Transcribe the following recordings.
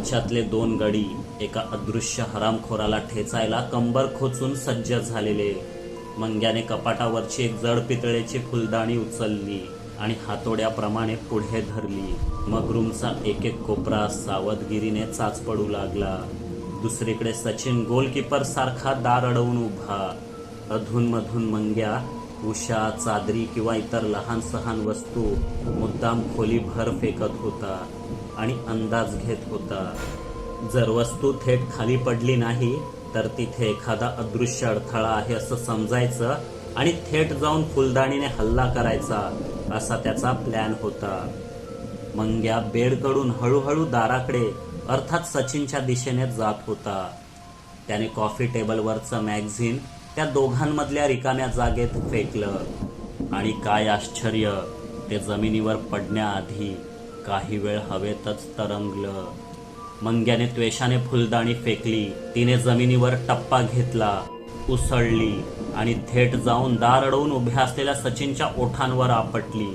आमच्यातले दोन गडी एका अदृश्य हरामखोराला ठेचायला कंबर खोचून सज्ज झालेले. मंग्याने कपाटावरची एक जड पितळेची फुलदाणी उचलली आणि हातोड्याप्रमाणे पुढे धरली. मग रूमचा एक एक कोपरा सावधगिरीने चाच पडू लागला. दुसरीकडे सचिन गोलकीपर सारखा दार अडवून उभा. अधूनमधून मंग्या उषा चादरी किंवा इतर लहान सहान वस्तू मुद्दाम खोली भर फेकत होता आणि अंदाज घेत होता. जर वस्तू थेट खाली पडली नाही तर तिथे एखादा अदृश्य अडथळा आहे असं समजायचं आणि थेट जाऊन फुलदाणीने हल्ला करायचा असा त्याचा प्लॅन होता. मंग्या बेडकडून हळूहळू दाराकडे अर्थात सचिनच्या दिशेने जात होता. त्याने कॉफी टेबलवरचं मॅगझिन त्या दोघांमधल्या रिकाम्या जागेत फेकलं आणि काय आश्चर्य ते जमिनीवर पडण्याआधी काही वेळ हवेतच तरंगलं. मंग्याने त्वेषाने फुलदाणी फेकली तिने जमिनीवर टप्पा घेतला उसळली आणि थेट जाऊन दार अडवून उभ्या असलेल्या सचिनच्या ओठांवर आपटली.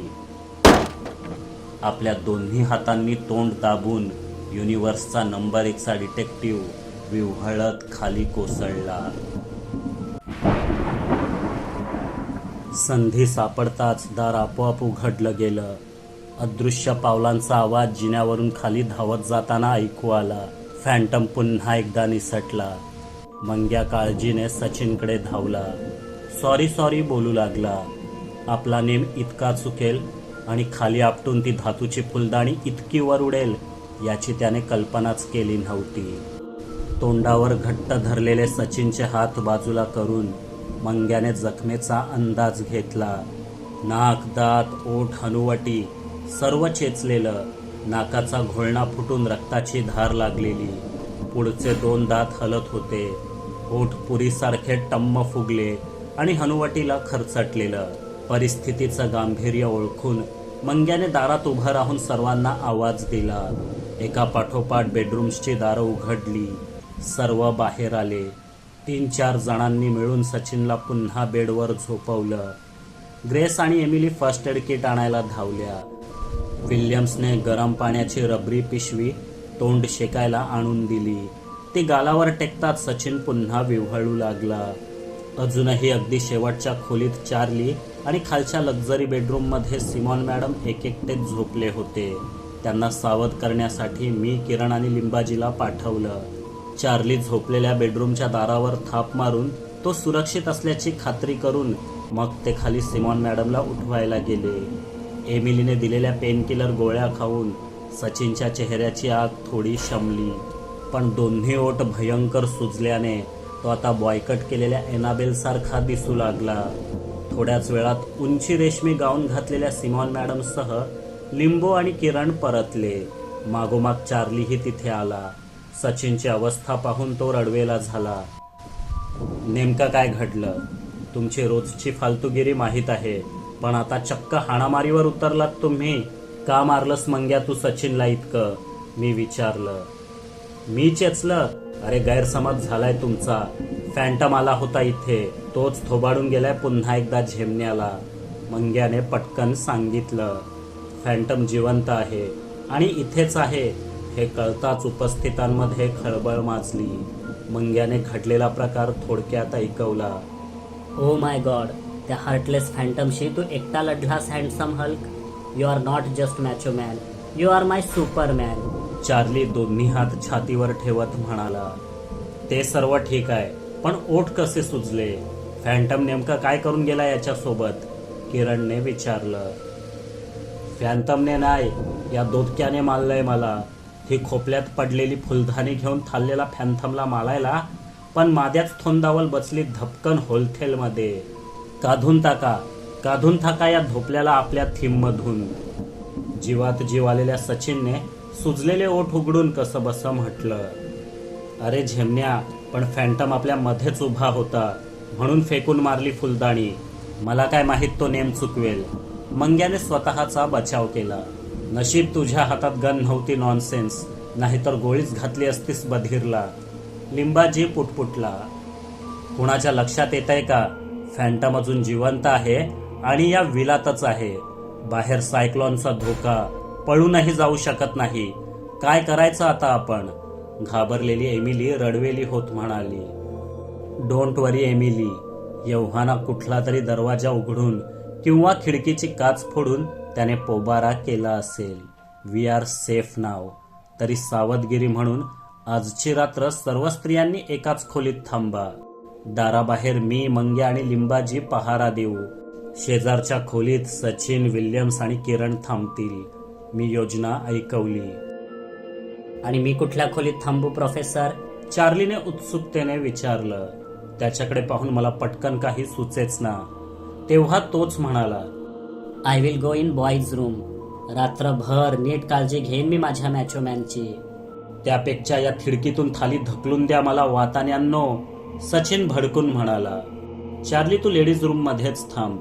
आपल्या दोन्ही हातांनी तोंड दाबून युनिव्हर्सचा नंबर एकचा डिटेक्टिव्ह विव्हळत खाली कोसळला. संधी सापडताच दार आपोआप उघडलं गेलं. अदृश्य पावलांचा आवाज जिन्यावरून खाली धावत जाताना ऐकू आला. फॅन्टम पुन्हा एकदा निसटला. मंग्या काळजीने सचिनकडे धावला. सॉरी सॉरी बोलू लागला. आपला नेम इतका चुकेल आणि खाली आपटून ती धातूची फुलदाणी इतकी वर उडेल याची त्याने कल्पनाच केली नव्हती. तोंडावर घट्ट धरलेले सचिनचे हात बाजूला करून मंग्याने जखमेचा अंदाज घेतला. नाक दात ओठ हनुवटी सर्व चेचलेलं. नाकाचा घोळणा फुटून रक्ताची धार लागलेली. पुढचे दोन दात हलत होते. ओठ पुरीसारखे टम्म फुगले आणि हनुवटीला खरचटलेलं. परिस्थितीचं गांभीर्य ओळखून मंग्याने दारात उभं राहून सर्वांना आवाज दिला. एका पाठोपाठ बेडरूम्सची दारं उघडली. सर्व बाहेर आले. तीन चार जणांनी मिळून सचिनला पुन्हा बेडवर झोपवलं. ग्रेस आणि एमिली फर्स्ट एड किट आणायला धावल्या. विल्यम्सने गरम पाण्याची रबरी पिशवी तोंड शेकायला आणून दिली. ती गालावर टेकताच सचिन पुन्हा विव्हळू लागला. अजूनही अगदी शेवटच्या खोलीत चारली आणि खालच्या लक्झरी बेडरूममध्ये सिमॉन मॅडम एक एकटेच झोपले होते. त्यांना सावध करण्यासाठी मी किरण आणि लिंबाजीला पाठवलं. चार्ली झोपलेल्या बेडरूमच्या दारावर थाप मारून तो सुरक्षित असल्याची खात्री करून मग ते खाली सिमॉन मॅडमला उठवायला गेले. एमिलीने दिलेल्या पेनकिलर गोळ्या खाऊन सचिनच्या चेहऱ्याची आग थोडी शमली. पण दोन्ही ओट भयंकर सुजल्याने तो आता बॉयकट केलेल्या एनाबेलसारखा दिसू लागला. थोड्याच वेळात उंची रेशमी गाऊन घातलेल्या सिमॉन मॅडमसह लिंबो आणि किरण परतले. मागोमाग चार्लीही तिथे आला. सचिनची अवस्था पाहून तो रडवेला झाला. नेमकं काय घडलं? तुमची रोजची फालतूगिरी माहीत आहे पण आता चक्क हाणामारीवर उतरलात तुम्ही. का मारलंस मंग्या तू सचिनला इतकं? मी विचारलं. मी चेचलं अरे गैरसमज झालाय तुमचा. फॅन्टम आला होता इथे. तोच थोबाडून गेलाय पुन्हा एकदा झेमण्याला. मंग्याने पटकन सांगितलं. फॅन्टम जिवंत आहे आणि इथेच आहे. हे कळताच उपस्थितांमध्ये खळबळ माजली. मंग्याने घडलेला प्रकार थोडक्यात ऐकवला. ओ माय गॉड त्या हार्टलेस फॅन्टमशी तू एकटा लढलास handsome Hulk you are not just macho man you are my Superman Charlie दोन्ही हात छातीवर ठेवत म्हणाला. ते सर्व ठीक आहे पण ओठ कसे सुचले फॅन्टम नेमकं काय करून गेला याच्यासोबत? किरणने विचारलं. फॅन्टमने नाही या दोदक्याने मारलंय मला. ही खोपल्यात पडलेली फुलदाणी घेऊन थाललेला फॅन्थमला मालायला पण माद्याच थोंदावर बसली धपकन होलथेलमध्ये. काधून टाका काधून टाका या धोपल्याला आपल्या थीममधून जीवात जीव आलेल्या सचिनने सुजलेले ओठ उघडून कसं बसं म्हटलं अरे झेमण्या पण फॅन्टम आपल्या मध्येच उभा होता म्हणून फेकून मारली फुलदाणी. मला काय माहीत तो नेम चुकवेल. मंग्याने स्वतःचा बचाव केला. नशीब तुझ्या हातात गन नव्हती नॉनसेन्स नाहीतर गोळीच घातली असतीस बधीरला. लिंबाजी पुटपुटला. कुणाच्या लक्षात येत आहे का? फॅन्टम अजून जिवंत आहे आणि या विलातच आहे. बाहेर सायक्लॉनचा धोका. पळूनही जाऊ शकत नाही. काय करायचं आता आपण? घाबरलेली एमिली रडवेली होत म्हणाली. Don't worry Emily. एव्हाना कुठला तरी दरवाजा उघडून किंवा खिडकीची काच फोडून त्याने पोबारा केला असेल. वी आर सेफ नाव तरी सावधगिरी म्हणून आजची रात्र सर्व स्त्रियांनी एकाच खोलीत थांबा. दाराबाहेर मी मंग्या आणि लिंबाजी पहारा देऊ. शेजारच्या खोलीत सचिन विल्यम्स आणि किरण थांबतील. मी योजना ऐकवली. आणि मी कुठल्या खोलीत थांबू प्रोफेसर चार्लीने उत्सुकतेने विचारलं. त्याच्याकडे पाहून मला पटकन काही सुचेच ना. तेव्हा तोच म्हणाला I will go in boys room रात्रभर नीट काळजी घेईन मी माझ्या मॅचोमॅनची त्यापेक्षा या खिडकीतून खाली धकलून द्या मला वातान्यांनो सचिन भडकून म्हणाला. चार्ली तू लेडीज रूम मध्येच थांब.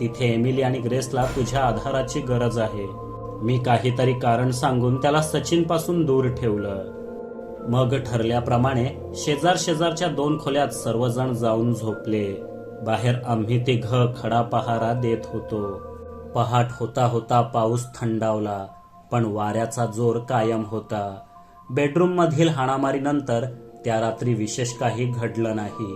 तिथे एमिली आणि ग्रेसला तुझ्या आधाराची गरज आहे. मी काहीतरी कारण सांगून त्याला सचिनपासून दूर ठेवलं. मग ठरल्याप्रमाणे शेजार शेजारच्या दोन खोल्यात सर्वजण जाऊन झोपले. बाहेर आम्ही तिघ खडा पहारा देत होतो. पहाट होता होता पाऊस थंडावला पण वाऱ्याचा जोर कायम होता. बेडरूममधील हाणामारीनंतर त्या रात्री विशेष काही घडलं नाही.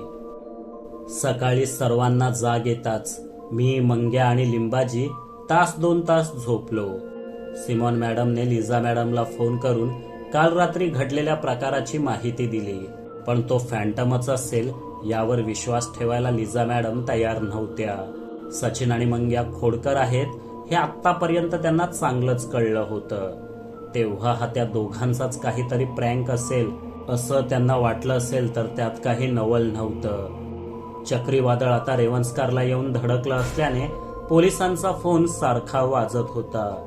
सकाळी सर्वांना जाग येताच मी मंग्या आणि लिंबाजी तास दोन तास झोपलो. सिमॉन मॅडमने लिझा मॅडमला फोन करून काल रात्री घडलेल्या प्रकाराची माहिती दिली पण तो फॅन्टमच असेल यावर विश्वास ठेवायला लिझा मॅडम तयार नव्हत्या. सचिन आणि मंग्या खोडकर आहेत हे आत्तापर्यंत त्यांना चांगलंच कळलं होतं. तेव्हा हा त्या दोघांचाच काहीतरी प्रँक असेल असं त्यांना वाटलं असेल तर त्यात काही नवल नव्हतं. चक्रीवादळ आता रेवन्सकारला येऊन धडकलं असल्याने पोलिसांचा फोन सारखा वाजत होता.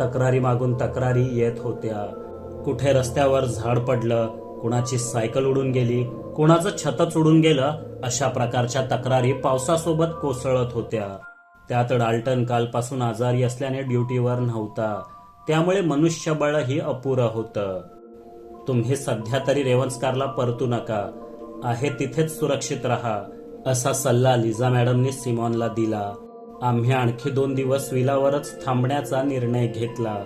तक्रारी मागून तक्रारी येत होत्या. कुठे रस्त्यावर झाड पडलं कुणाची सायकल उडून गेली कुणाचं छतच उडून गेलं अशा प्रकारच्या तक्रारी पावसासोबत कोसळत होत्या. त्यात डाल्टन कालपासून आजारी असल्याने ड्युटीवर नव्हता. त्यामुळे मनुष्यबळही अपुरं होतं. तुम्ही सध्या तरी रेवन्सकारला परतू नका. आहे तिथेच सुरक्षित राहा असा सल्ला लिझा मॅडमनी सिमॉनला दिला. आम्ही आणखी दोन दिवस विलावरच थांबण्याचा निर्णय घेतला.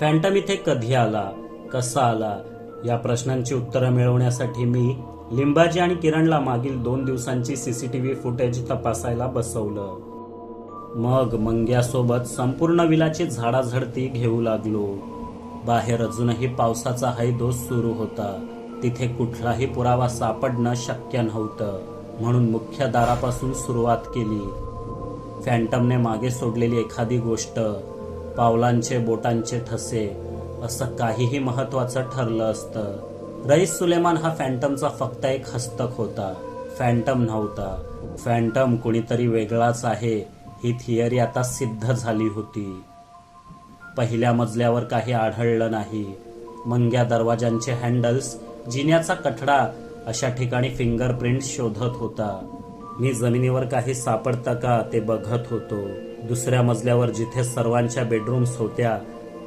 फॅन्टम इथे कधी आला? कसा आला? या प्रश्नांची उत्तरं मिळवण्यासाठी मी लिंबाजी आणि किरणला मागील दोन दिवसांची सीसीटीव्ही फुटेज तपासायला बसवलं. मग मंग्यासोबत संपूर्ण विलाची झाडाझडती घेऊ लागलो. बाहेर अजूनही पावसाचा हैदोस सुरू होता. तिथे कुठलाही पुरावा सापडणं शक्य नव्हतं म्हणून मुख्य दारापासून सुरुवात केली. फॅन्टमने मागे सोडलेली एखादी गोष्ट पावलांचे बोटांचे ठसे असं काहीही महत्वाचं ठरलं असतं. रईस सुलेमान हा फॅन्टमचा फक्त एक हस्तक होता. फॅन्टम नव्हता. फॅन्टम कुणीतरी वेगळाच आहे ही थिअरी आता सिद्ध झाली होती. पहिल्या मजल्यावर काही आढळलं नाही. मंग्या दरवाजांचे हँडल्स जिन्याचा कठडा अशा ठिकाणी फिंगरप्रिंट शोधत होता. मी जमिनीवर काही सापडतं का ते बघत होतो. दुसऱ्या मजल्यावर जिथे सर्वांच्या बेडरूम्स होत्या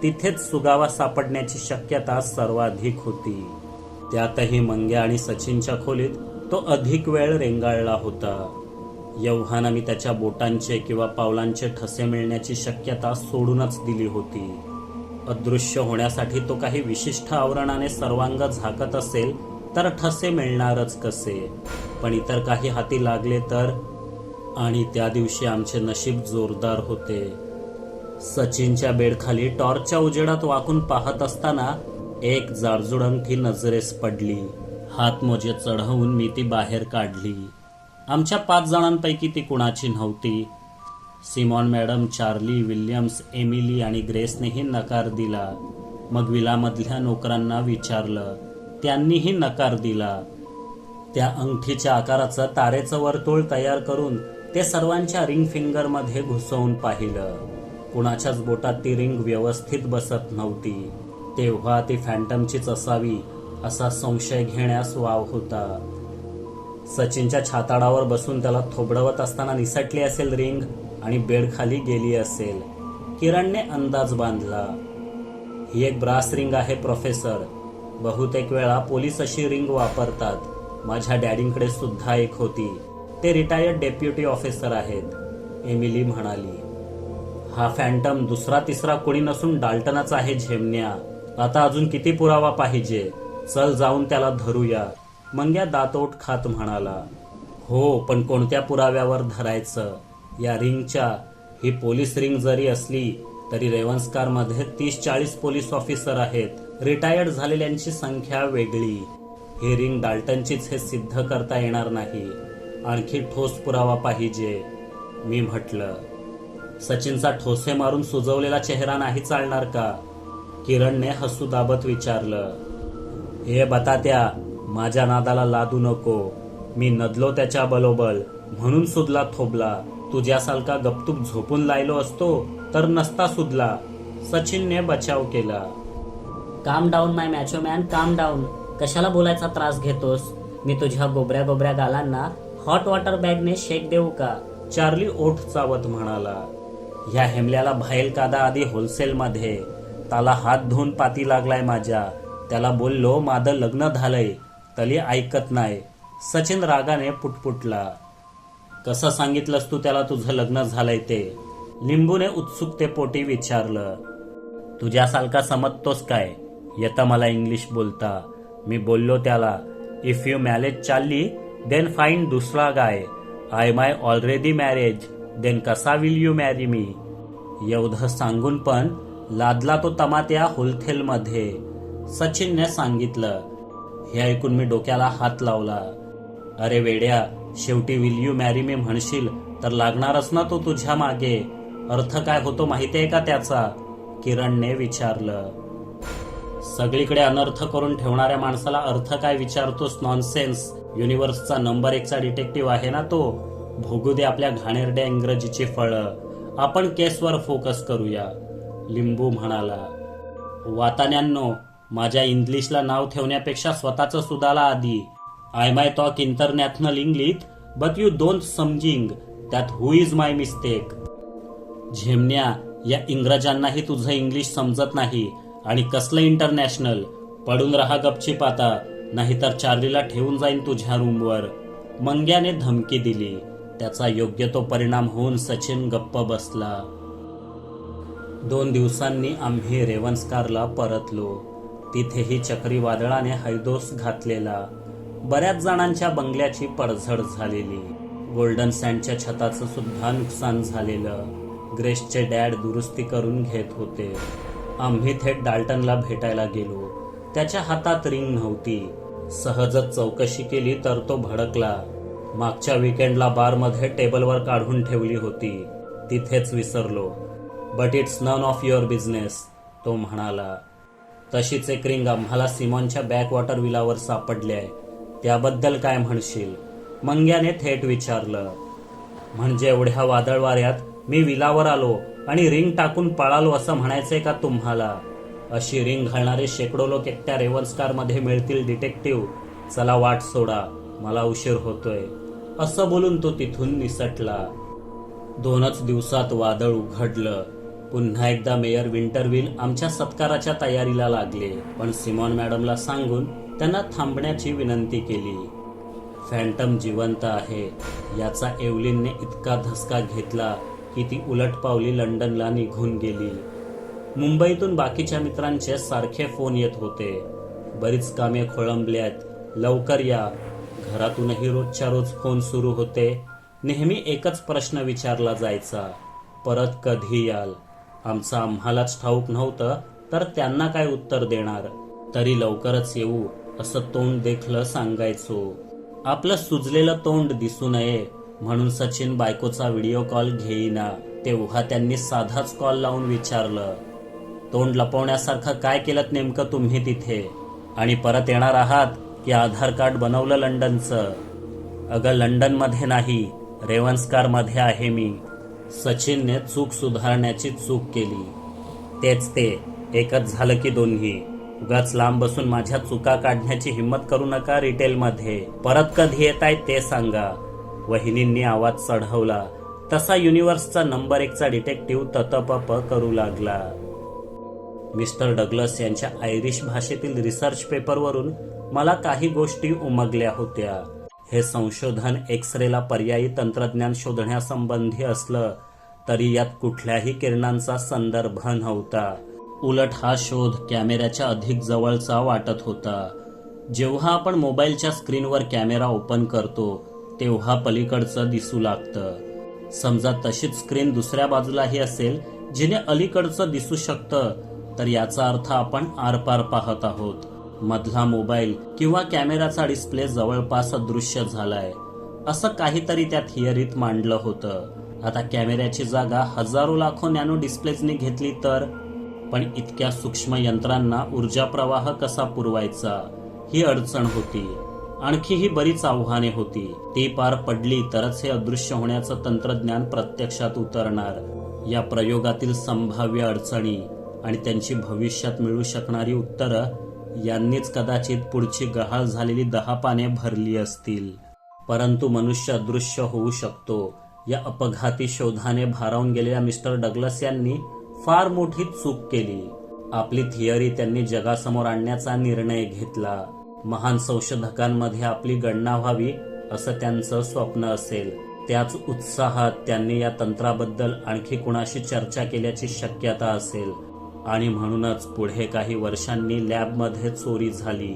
तिथेच सुगावा सापडण्याची शक्यता सर्वाधिक होती. त्यातही मंग्या आणि सचिनच्या खोलीत तो अधिक वेळ रेंगाळला होता. यव्हान मी त्याच्या बोटांचे किंवा पावलांचे ठसे मिळण्याची शक्यता सोडूनच दिली होती. अदृश्य होण्यासाठी तो काही विशिष्ट आवरणाने सर्वांग झाकत असेल तर ठसे मिळणारच कसे? पण इतर काही हाती लागले तर? आणि त्या दिवशी आमचे नशीब जोरदार होते. सचिनच्या बेडखाली टॉर्चच्या उजेडात वाकून पाहत असताना एक जाडजूड अंगठी नजरेस पडली. हातमोजे चढवून मी ती बाहेर काढली. आमच्या पाच जणांपैकी ती कुणाची नव्हती. Simone madam Charlie Williams Emily आणि ग्रेसनेही नकार दिला. मग विलामधल्या नोकरांना विचारलं. त्यांनीही नकार दिला. त्या अंगठीच्या आकाराचं तारेचं वर्तुळ तयार करून ते सर्वांच्या रिंग फिंगरमध्ये घुसवून पाहिलं. कुणाच्याच बोटात ती रिंग व्यवस्थित बसत नव्हती. तेव्हा ती फॅन्टमचीच असावी असा संशय घेण्यास वाव होता. सचिनच्या छाताडावर बसून त्याला थोबडवत असताना निसटली असेल रिंग आणि बेडखाली गेली असेल. किरणने अंदाज बांधला. ही एक ब्रास रिंग आहे प्रोफेसर. बहुतेक वेळा पोलीस अशी रिंग वापरतात. माझ्या डॅडींकडे सुद्धा एक होती. ते रिटायर्ड डेप्युटी ऑफिसर आहेत एमिली म्हणाली. हा फॅन्टम दुसरा तिसरा कोणी नसून डाल्टनच आहे झेमन्या. आता अजून किती पुरावा पाहिजे? चल जाऊन त्याला धरूया. मंग्या दातोट खात म्हणाला हो पण कोणत्या पुराव्यावर धरायचं? या रिंगच्या. ही पोलीस रिंग जरी असली तरी रेवन्सकारमध्ये तीस चाळीस पोलीस ऑफिसर आहेत. रिटायर्ड झालेल्यांची संख्या वेगळी. ही रिंग डाल्टनचीच हे सिद्ध करता येणार नाही. आणखी ठोस पुरावा पाहिजे. मी म्हटलं सचिनचा ठोसे मारून सुजवलेला चेहरा नाही चालणार का? किरणने हसू दाबत विचारलं हे बतात्या माझ्या नादाला लादू नको. मी नदलो त्याच्या बलोबल म्हणून सुदला थोबला. तुझ्यासारखा गपतूप झोपून लायलो असतो तर नसता सुदला. सचिनने बचाव केला. Calm down my macho man calm down कशाला बोलायचा त्रास घेतोस? मी तुझ्या गोबऱ्या गोबऱ्या गालांना हॉट वॉटर बॅगने शेक देऊ का? चार्ली ओठ चावत म्हणाला ह्या हेमल्याला भाईल कादा आधी होलसेलमध्ये त्याला हात धुवून पाती लागलाय माझ्या. त्याला बोललो माझं लग्न झालंय. तरी ऐकत नाही. सचिन रागाने पुटपुटला. कसं सांगितलंस तू त्याला तुझं लग्न झालंय ते? लिंबूने उत्सुकतेपोटी विचारलं. तुझ्यासारखा समजतोस काय? येतं मला इंग्लिश बोलता. मी बोललो त्याला इफ यू मॅरेज चालली देन फाईन दुसरा guy. I my already marriage then कसा विल यू मॅरी मी एवढं सांगून पण लादला तो तमात्या होलथेलमध्ये. सचिनने सांगितलं हे ऐकून मी डोक्याला हात लावला. अरे वेड्या शेवटी विल यू मॅरी मी म्हणशील तर लागणारच ना तो तुझ्या मागे. अर्थ काय होतो माहिती आहे का त्याचा? किरणने विचारलं. सगळीकडे अनर्थ करून ठेवणाऱ्या माणसाला अर्थ काय विचारतोस नॉनसेन्स युनिव्हर्सचा नंबर एकचा डिटेक्टिव्ह आहे ना तो? भोगू दे आपल्या घाणेरड्या इंग्रजीची फळं. आपण केसवर फोकस करूया. लिंबू म्हणाला. वातान्यांनो माझ्या इंग्लिशला नाव ठेवण्यापेक्षा स्वतःचं सुधाला आधी. I my talk international English but you don't समजिंग that who is my mistake झेमण्या या इंग्रजांनाही तुझं इंग्लिश समजत नाही आणि कसलं इंटरनॅशनल पडून राहा गपचिप आता नाहीतर चार्लीला ठेवून जाईन तुझ्या रूमवर. मंग्याने धमकी दिली. त्याचा योग्य तो परिणाम होऊन सचिन गप्प बसला. दोन दिवसांनी आम्ही रेवन्सकारला परतलो. तिथेही चक्रीवादळाने हैदोस घातलेला. बऱ्याच जणांच्या बंगल्याची पडझड झालेली. गोल्डन सँडच्या छताचं सुद्धा नुकसान झालेलं. ग्रेसचे डॅड दुरुस्ती करून घेत होते. आम्ही थेट डाल्टनला भेटायला गेलो. त्याच्या हातात रिंग नव्हती. सहजच चौकशी केली तर तो भडकला. मागच्या विकेंडला बारमध्ये टेबलवर काढून ठेवली होती. तिथेच विसरलो. But it's none of your business तो म्हणाला. तशीच एक रिंग आम्हाला सिमॉनच्या बॅकवॉटर विलावर सापडली आहे. त्याबद्दल काय म्हणशील? मंग्याने थेट विचारलं. म्हणजे एवढ्या वादळ वाऱ्यात मी विलावर आलो आणि रिंग टाकून पळालो असं म्हणायचंय का तुम्हाला? अशी रिंग घालणारे शेकडो लोक एकट्या रेवन्सकारमध्ये मिळतील डिटेक्टिव्ह चला वाट सोडा मला उशीर होतोय. असं बोलून तो तिथून निसटला. दोनच दिवसात वादळ उघडलं. पुन्हा एकदा मेयर विंटरविल आमच्या सत्काराच्या तयारीला लागले पण सिमॉन मॅडमला सांगून त्यांना थांबण्याची विनंती केली. फॅन्टम जिवंत आहे. याचा एवलिनने इतका धसका घेतला की ती उलट पावली लंडनला निघून गेली. मुंबईतून बाकीच्या मित्रांचे सारखे फोन येत होते. बरीच कामे खोळंबल्यात. लवकर या. घरातूनही रोजच्या रोज फोन सुरू होते. नेहमी एकच प्रश्न विचारला जायचा. परत कधी याल? आमचं आम्हालाच ठाऊक नव्हतं तर त्यांना काय उत्तर देणार? तरी लवकरच येऊ असं तोंड देखलं सांगायचो. आपलं सुजलेलं तोंड दिसू नये म्हणून सचिन बायकोचा व्हिडिओ कॉल घेईना तेव्हा त्यांनी साधाच कॉल लावून विचारलं तोंड लपवण्यासारखं काय केलं नेमकं तुम्ही तिथे? आणि परत येणार आहात की आधार कार्ड बनवलं लंडनचं? अगं लंडनमध्ये नाही रेवन्सकारमध्ये आहे मी. सचिनने चूक सुधारण्याची चूक केली. तेच ते. एकच झालं की दोन्ही. उगाच लांब बसून माझ्या चुका काढण्याची हिंमत करू नका रिटेलमध्ये. परत कधी येत आहे ते सांगा. वहिनींनी आवाज चढवला. तसा युनिव्हर्सचा नंबर एकचा डिटेक्टिव्ह ततपप करू लागला. मिस्टर डगलस यांच्या आयरिश भाषेतील रिसर्च पेपरवरून मला काही गोष्टी उमगल्या होत्या. हे संशोधन एक्स रेला पर्यायी तंत्रज्ञान शोधण्यासंबंधी असलं तरी यात कुठल्याही किरणांचा संदर्भ नव्हता. उलट हा शोध कॅमेऱ्याच्या अधिक जवळचा वाटत होता. जेव्हा आपण मोबाईलच्या स्क्रीनवर कॅमेरा ओपन करतो तेव्हा पलीकडचं दिसू लागतं. समजा तशीच स्क्रीन दुसऱ्या बाजूलाही असेल जिने अलीकडचं दिसू शकतं तर याचा अर्थ आपण आरपार पाहत आहोत. मधला मोबाईल किंवा कॅमेराचा डिस्प्ले जवळपास अदृश्य झालाय. असं काहीतरी त्या थिअरीत मांडलं होतं. आता कॅमेऱ्याची जागा हजारो लाखो नॅनो डिस्प्लेजनी घेतली तर? पण इतक्या सूक्ष्म यंत्रांना ऊर्जा प्रवाह कसा पुरवायचा? ही अडचण होती. आणखी ही बरीच आव्हाने होती. ती पार पडली तरच हे अदृश्य होण्याचं तंत्रज्ञान प्रत्यक्षात उतरणार. या प्रयोगातील संभाव्य अडचणी आणि त्यांची भविष्यात मिळू शकणारी उत्तरं यांनीच कदाचित पुढची गहाळ झालेली दहा पाने भरली असतील. परंतु मनुष्य अदृश्य होऊ शकतो. या अपघाती शोधाने भारावून गेलेल्या मिस्टर डग्लस यांनी फार मोठी चूक केली. आपली थिअरी त्यांनी जगासमोर आणण्याचा निर्णय घेतला. महान संशोधकांमध्ये आपली गणना व्हावी असं त्यांचं स्वप्न असेल. त्याच उत्साहात त्यांनी या तंत्राबद्दल आणखी कुणाशी चर्चा केल्याची शक्यता असेल. आणि म्हणूनच पुढे काही वर्षांनी लॅबमध्ये चोरी झाली.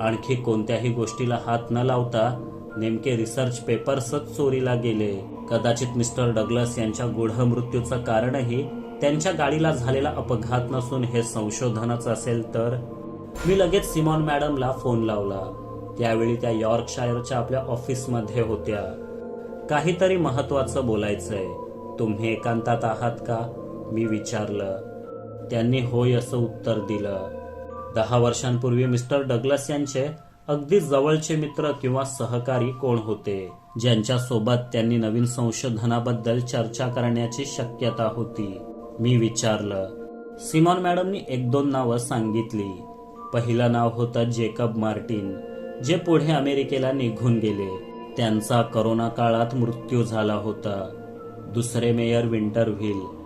आणखी कोणत्याही गोष्टीला हात न लावता नेमके रिसर्च पेपर्सच चोरीला गेले. कदाचित मिस्टर डगलस यांच्या गुढ मृत्यूचं कारणही त्यांच्या गाडीला झालेला अपघात नसून हे संशोधनच असेल तर? मी लगेच सिमॉन मॅडमला फोन लावला. त्यावेळी त्या यॉर्कशायरच्या आपल्या ऑफिसमध्ये होत्या. काहीतरी महत्वाचं बोलायचंय. तुम्ही एकांतात आहात का? मी विचारलं. त्यांनी होय असं उत्तर दिलं. दहा वर्षांपूर्वी मिस्टर डग्लस यांचे अगदी जवळचे मित्र किंवा सहकारी कोण होते ज्यांच्या सोबत त्यांनी नवीन संशोधनाबद्दल चर्चा करण्याची शक्यता होती. मी विचारलं सिमॉन मॅडमनी एक दोन नावं सांगितली. पहिलं नाव होतं जेकब मार्टिन जे पुढे अमेरिकेला निघून गेले. त्यांचा करोना काळात मृत्यू झाला होता. दुसरे मेयर विंटरव्हिल.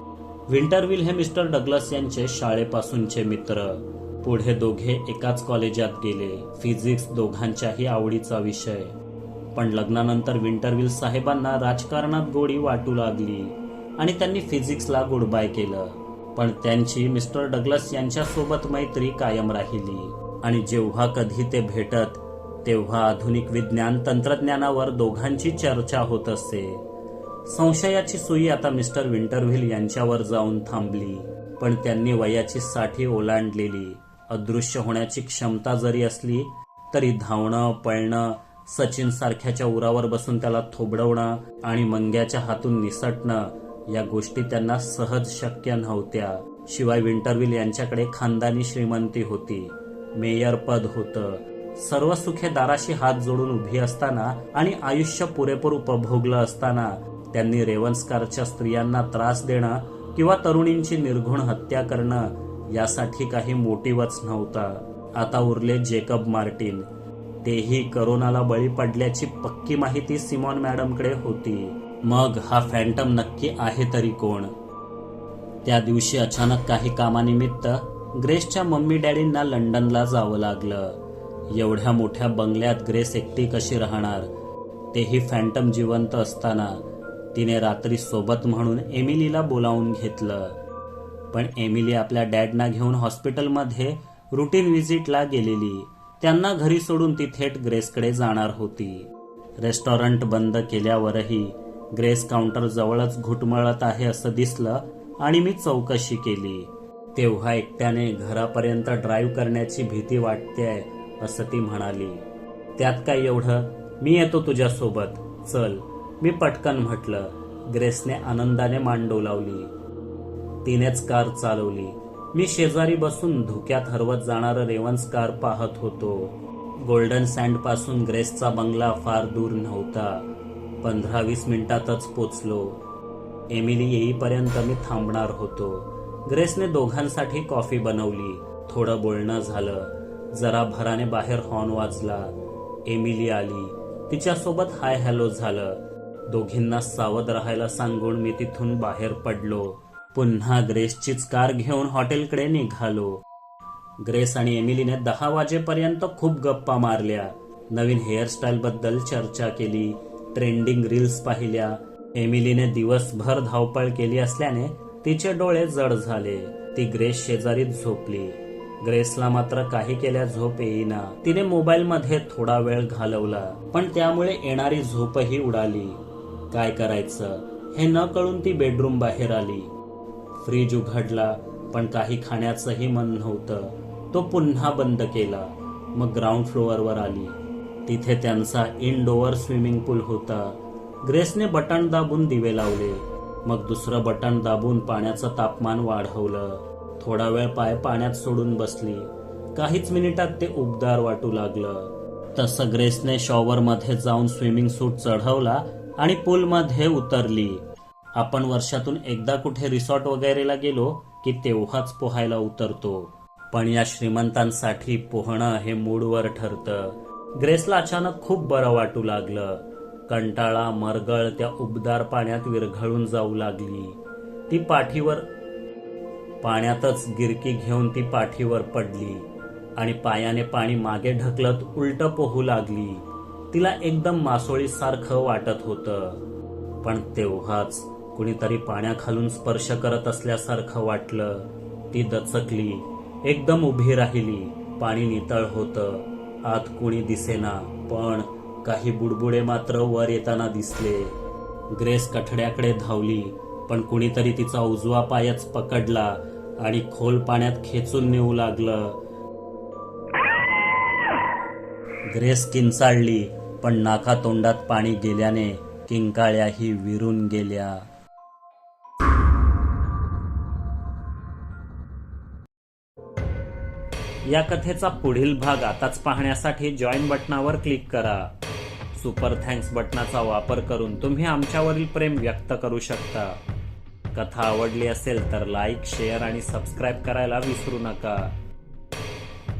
विंटरविल हे मिस्टर डग्लस यांचे शाळेपासूनचे मित्र. पुढे दोघे एकाच कॉलेजात गेले. फिजिक्स दोघांच्याही आवडीचा विषय. पण लग्नानंतर विंटरविल साहेबांना राजकारणात गोडी वाटू लागली आणि त्यांनी फिजिक्सला गुडबाय केलं. पण त्यांची मिस्टर डग्लस यांच्यासोबत मैत्री कायम राहिली. आणि जेव्हा कधी ते भेटत तेव्हा आधुनिक विज्ञान तंत्रज्ञानावर दोघांची चर्चा होत असे. संशयाची सुई आता मिस्टर विंटरव्हिल यांच्यावर जाऊन थांबली. पण त्यांनी वयाची साठी ओलांडलेली. अदृश्य होण्याची क्षमता जरी असली तरी धावणं पळणं सचिन सारख्याच्या उरावर बसून त्याला थोबडवणं आणि मंग्याच्या हातून निसटणं या गोष्टी त्यांना सहज शक्य नव्हत्या. शिवाय विंटरव्हिल यांच्याकडे खानदानी श्रीमंती होती. मेयर पद होतं. सर्व सुखे दाराशी हात जोडून उभी असताना आणि आयुष्य पुरेपूर उपभोगलं असताना त्यांनी रेवन्सकारच्या स्त्रियांना त्रास देणं किंवा तरुणींची निर्घुण हत्या करणं यासाठी काही मोटिवच नव्हता. आता उरले जेकब मार्टिन. तेही करोनाला बळी पडल्याची पक्की माहिती सिमॉन मॅडमकडे होती. मग हा फॅन्टम नक्की आहे तरी कोण? त्या दिवशी अचानक काही कामानिमित्त ग्रेसच्या मम्मी डॅडींना लंडनला जावं लागलं. एवढ्या मोठ्या बंगल्यात ग्रेस एकटी कशी राहणार? तेही फॅन्टम जिवंत असताना तिने रात्री सोबत म्हणून एमिलीला बोलावून घेतलं. पण एमिली आपल्या डॅडना घेऊन हॉस्पिटलमध्ये रुटीन व्हिजिटला गेलेली. त्यांना घरी सोडून ती थेट ग्रेसकडे जाणार होती. रेस्टॉरंट बंद केल्यावरही ग्रेस काउंटर जवळच घुटमळत आहे असं दिसलं आणि मी चौकशी केली. तेव्हा एकट्याने घरापर्यंत ड्राईव्ह करण्याची भीती वाटतेय असं ती म्हणाली. त्यात काय एवढं मी येतो तुझ्यासोबत चल. मी पटकन म्हटलं ग्रेसने आनंदाने मान डोलावली. तिनेच कार चालवली. मी शेजारी बसून धुक्यात हरवत जाणारं रेवन्स कार पाहत होतो. गोल्डन सँडपासून ग्रेसचा बंगला फार दूर नव्हता. पंधरा वीस मिनिटातच पोचलो. एमिली येईपर्यंत मी थांबणार होतो. ग्रेसने दोघांसाठी कॉफी बनवली. थोडं बोलणं झालं. जरा भराने बाहेर हॉर्न वाजला. एमिली आली. तिच्यासोबत हाय हॅलो झालं. दोघींना सावध राहायला सांगून मी तिथून बाहेर पडलो. पुन्हा ग्रेसचीच कार घेऊन हॉटेलकडे निघालो. ग्रेस आणि एमिलीने दहा वाजेपर्यंत खूप गप्पा मारल्या. नवीन हेअरस्टाईल बद्दल चर्चा केली ट्रेंडिंग रील्स पाहिल्या. एमिलीने दिवसभर धावपळ केली असल्याने तिचे डोळे जड झाले. ती ग्रेस शेजारीच झोपली. ग्रेसला मात्र काही केल्या झोप येईना. तिने मोबाईल मध्ये थोडा वेळ घालवला पण त्यामुळे येणारी झोपही उडाली. काय करायचं हे न कळून ती बेडरूम बाहेर आली. फ्रीज उघडला पण काही खाण्याचंही मन नव्हतं. तो पुन्हा बंद केला. मग ग्राउंड फ्लोअरवर आली. तिथे त्यांचा इनडोअर स्विमिंग पूल होता. ग्रेसने बटण दाबून दिवे लावले. मग दुसरं बटण दाबून पाण्याचं तापमान वाढवलं. थोडा वेळ पाय पाण्यात सोडून बसली. काहीच मिनिटात ते उबदार वाटू लागलं. तसं ग्रेसने शॉवरमध्ये जाऊन स्विमिंग सूट चढवला आणि पूलमध्ये उतरली. आपण वर्षातून एकदा कुठे रिसॉर्ट वगैरेला गेलो की तेव्हाच पोहायला उतरतो. पण या श्रीमंतांसाठी पोहणं हे मूडवर ठरतं. ग्रेसला अचानक खूप बरं वाटू लागलं. कंटाळा मरगळ त्या उबदार पाण्यात विरघळून जाऊ लागली. ती पाठीवर पाण्यातच गिरकी घेऊन ती पाठीवर पडली आणि पायाने पाणी मागे ढकलत उलट पोहू लागली. तिला एकदम मासोळीसारखं वाटत होतं. पण तेव्हाच कुणीतरी पाण्याखालून स्पर्श करत असल्यासारखं वाटलं. ती दचकली एकदम उभी राहिली. पाणी नितळ होतं. आत कुणी दिसेना पण काही बुडबुडे मात्र वर येताना दिसले. ग्रेस कठड्याकडे धावली पण कुणीतरी तिचा उजवा पायच पकडला आणि खोल पाण्यात खेचून नेऊ लागलं. ग्रेस किंचाळली पण नाका तोंडात पाणी गेल्याने किंकाळ्याही विरून गेल्या. या कथेचा पुढील भाग आताच पाहण्यासाठी जॉईन बटनावर क्लिक करा. सुपर थँक्स बटनाचा वापर करून तुम्ही आमच्यावरील प्रेम व्यक्त करू शकता. कथा आवडली असेल तर लाईक शेअर आणि सबस्क्राईब करायला विसरू नका.